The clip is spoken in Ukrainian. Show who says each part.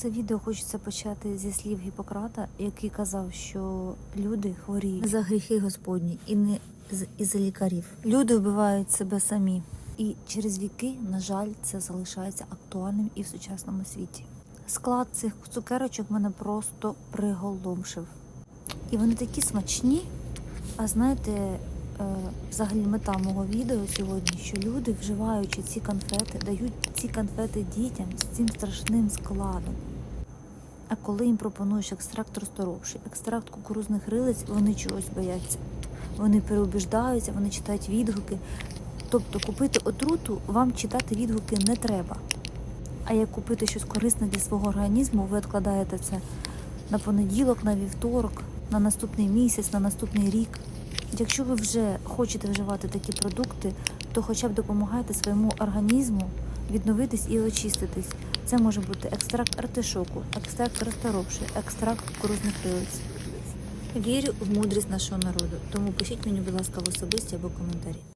Speaker 1: Це відео хочеться почати зі слів Гіппократа, який казав, що люди хворіють за гріхи Господні і не з- із-за лікарів. Люди вбивають себе самі. І через віки, на жаль, це залишається актуальним і в сучасному світі. Склад цих цукерочок мене просто приголомшив. І вони такі смачні. А знаєте, взагалі мета мого відео сьогодні, що люди, вживаючи ці конфети, дають ці конфети дітям з цим страшним складом. А коли їм пропонуєш екстракт розторопший, екстракт кукурузних рилиць, вони чогось бояться. Вони переубіждаються, вони читають відгуки. Тобто купити отруту вам читати відгуки не треба. А як купити щось корисне для свого організму, ви відкладаєте це на понеділок, на вівторок, на наступний місяць, на наступний рік. Якщо ви вже хочете вживати такі продукти, то хоча б допомагайте своєму організму відновитись і очиститись. Це може бути екстракт артишоку, екстракт розторопши, екстракт кукурузних прилиць. Вірю в мудрість нашого народу, тому пишіть мені, будь ласка, в особисті або коментарі.